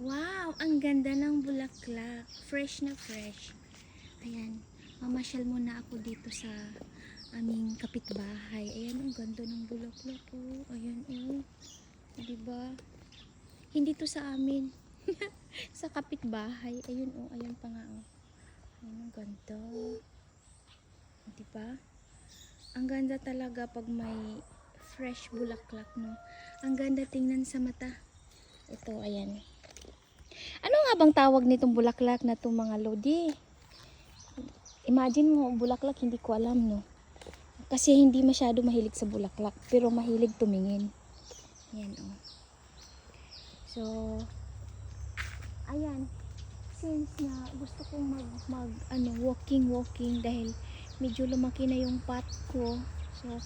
Wow, ang ganda ng bulaklak. Fresh na fresh. Ayan, mamasyal muna ako dito sa aming kapitbahay. Ayan, ang ganda ng bulaklak. Oh, ayan, oh. Diba? Hindi to sa amin. sa kapitbahay. Ayun, oh. Ayan pa nga, oh. Ayan, ang ganda. Diba? Ang ganda talaga pag may fresh bulaklak, no? Ang ganda tingnan sa mata. Ito, ayan. Ano nga bang tawag nitong bulaklak na itong mga lodi? Imagine mo, bulaklak, hindi ko alam, no? Kasi hindi masyado mahilig sa bulaklak, pero mahilig tumingin. Ayan, oh. So, ayan. Since na gusto kong mag, mag ano, walking, walking, dahil medyo lumaki na yung pot ko. So,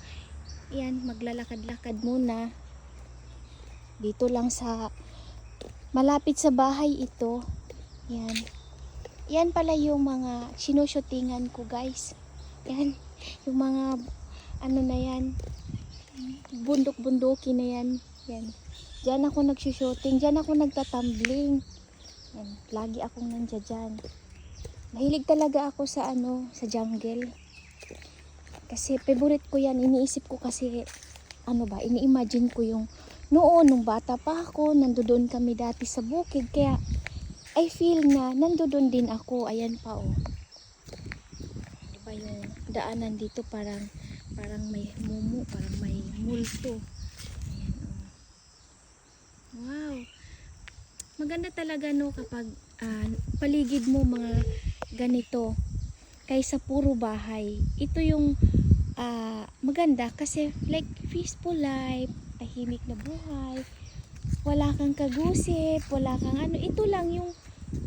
ayan, maglalakad-lakad muna. Dito lang sa Malapit sa bahay ito. Yan. Yan pala yung mga sinushootingan ko guys. Yan. Yung mga ano na yan. Bundok-bunduki na yan. Yan. Diyan ako nagsushooting. Diyan ako nagtatumbling. Yan. Lagi akong nandiyan dyan. Mahilig talaga ako sa ano, sa jungle. Kasi favorite ko yan. Iniisip ko kasi ano ba, ini-imagine ko yung noon, nung bata pa ako, nandoon kami dati sa bukid. Kaya, I feel na nandoon din ako. Ayan pa, oh. Diba yung daanan dito parang, parang may mumu, parang may multo. Ayan, oh. Wow. Maganda talaga, no, kapag ah, paligid mo mga ganito kaysa puro bahay. Ito yung ah, maganda kasi like peaceful life, tahimik na buhay. Wala kang kagusip, wala kang ano. Ito lang yung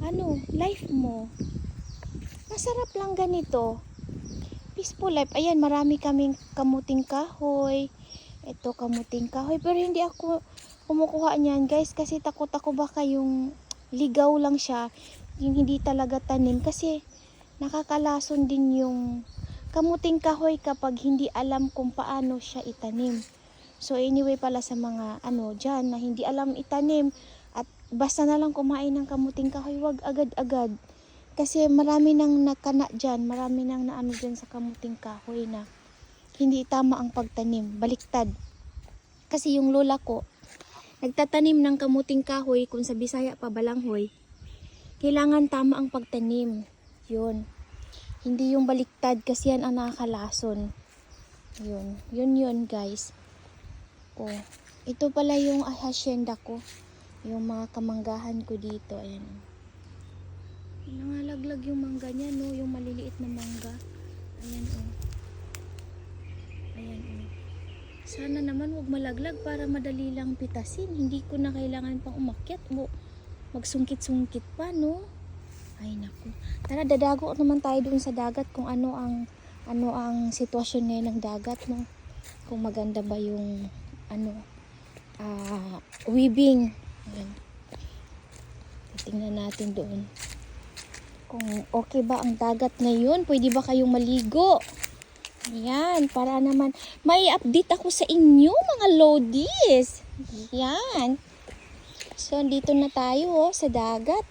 ano, life mo. Masarap lang ganito. Peaceful life. Ayan, marami kaming kamuting kahoy. Ito, kamuting kahoy. Pero hindi ako kumukuha niyan, guys. Kasi takot ako baka yung ligaw lang siya. Yung hindi talaga tanim. Kasi nakakalason din yung kamuting kahoy kapag hindi alam kung paano siya itanim. So anyway pala sa mga ano dyan na hindi alam itanim at basta na lang kumain ng kamuting kahoy, wag agad-agad. Kasi marami nang nakana dyan, marami nang naano dyan sa kamuting kahoy na hindi tama ang pagtanim, baliktad. Kasi yung lola ko, nagtatanim ng kamuting kahoy kung sa Bisaya pa balanghoy. Kailangan tama ang pagtanim. Yun. Hindi yung baliktad kasi yan ang nakakalason. Yun. Yun yun guys. Oh. Ito pala yung hacienda ko. Yung mga kamanggahan ko dito. Ayan. Nangalaglag yung mangga niya, no? Yung maliliit na mangga. Ayan, oh. Ayan, oh. Sana naman wag malaglag para madali lang pitasin. Hindi ko na kailangan pang umakyat mo magsungkit-sungkit pa, no? Ay, naku. Tara, dadago naman tayo dun sa dagat kung ano ang ano ang sitwasyon ngayon ng dagat, no? Kung maganda ba yung ano ah weaving. Ayan. Tingnan natin doon. Kung okay ba ang dagat ngayon, pwede ba kayong maligo? Ayan, para naman may update ako sa inyo mga lodies. Yan. So, dito na tayo oh, sa dagat.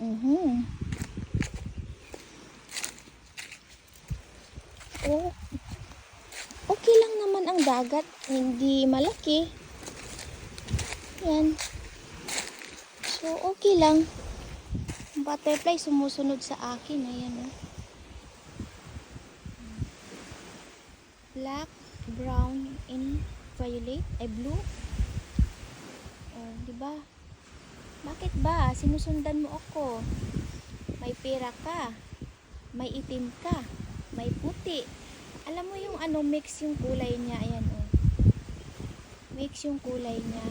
Mhm. Oh. Okay lang naman ang dagat, hindi malaki. Yan. So, okay lang. Ang butterfly sumusunod sa akin. Ayan, oh. Black, brown, and violet, ay blue. Oh, di ba? Bakit ba? Sinusundan mo ako. May pera ka. May itim ka. May puti. Alam mo yung ano, mix yung kulay niya. Ayan, oh. Mix yung kulay niya.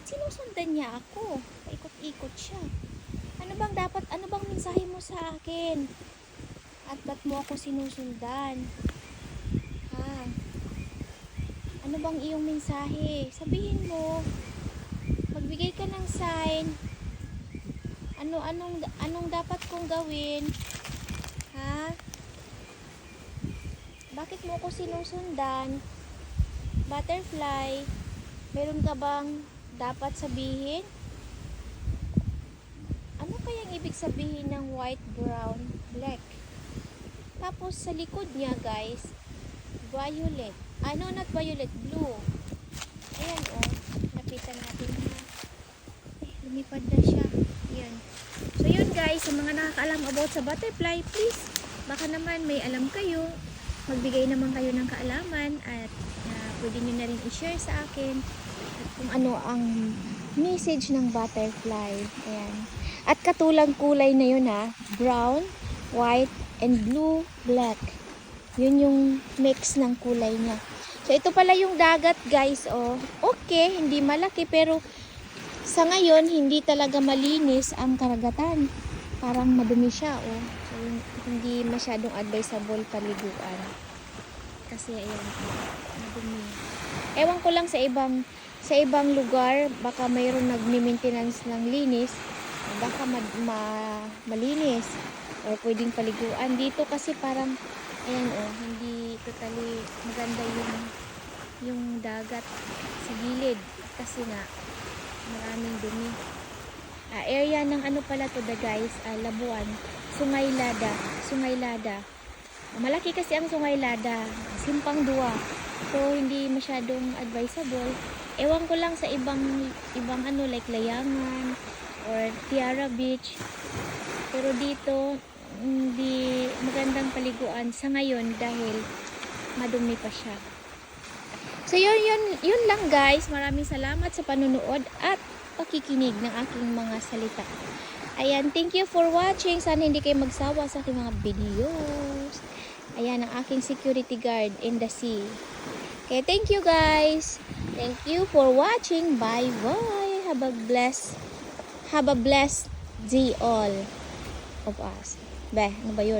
At sinusundan niya ako. Paikot-ikot siya. Ano bang dapat, ano bang mensahe mo sa akin? At ba't mo ako sinusundan? Ha? Ano bang iyong mensahe? Sabihin mo. Magbigay ka ng sign. Ano anong anong dapat kong gawin? Ha? Bakit mo ko sinusundan? Butterfly, meron ka bang dapat sabihin? Ano kayang ibig sabihin ng white, brown, black? Tapos sa likod niya guys, violet. Ano not violet? Blue. Ayan oh. Lapitan natin ha. Eh, lumipad na siya. Ayan. So yun guys, sa mga nakakaalam about sa butterfly, please, baka naman may alam kayo. Magbigay naman kayo ng kaalaman at ah, pwede nyo na rin i-share sa akin kung ano ang message ng butterfly. Ayan. At katulang kulay na yun ha. Brown, white, and blue, black. Yun yung mix ng kulay niya. So ito pala yung dagat guys. Oh. Okay, hindi malaki pero sa ngayon hindi talaga malinis ang karagatan. Parang madumi siya oh. Hindi masyadong advisable paliguan. Kasi ayan, madumi. Ewan ko lang sa ibang sa ibang lugar, baka mayroong nagmi-maintenance ng linis, baka ma- ma- malinis or pwedeng paliguan. Dito kasi parang ayan oh, hindi totally maganda yung yung dagat sa gilid kasi nga maraming dumi. Ah, area ng ano pala to the guys, ah, Labuan, Sungaylada, Sungaylada. Malaki kasi ang Sungaylada, Simpang Dua. So hindi masyadong advisable. Ewan ko lang sa ibang ibang ano like Layangan or Tiara Beach. Pero dito hindi magandang paliguan sa ngayon dahil madumi pa siya. So yun, yun, yun lang guys. Maraming salamat sa panunood at pakikinig ng aking mga salita. Ayan, thank you for watching. Sana hindi kayo magsawa sa aking mga videos. Ayan, ang aking security guard in the sea. Okay, thank you guys. Thank you for watching. Bye-bye. Have a blessed, have a blessed day all of us. Be, ano ba yun?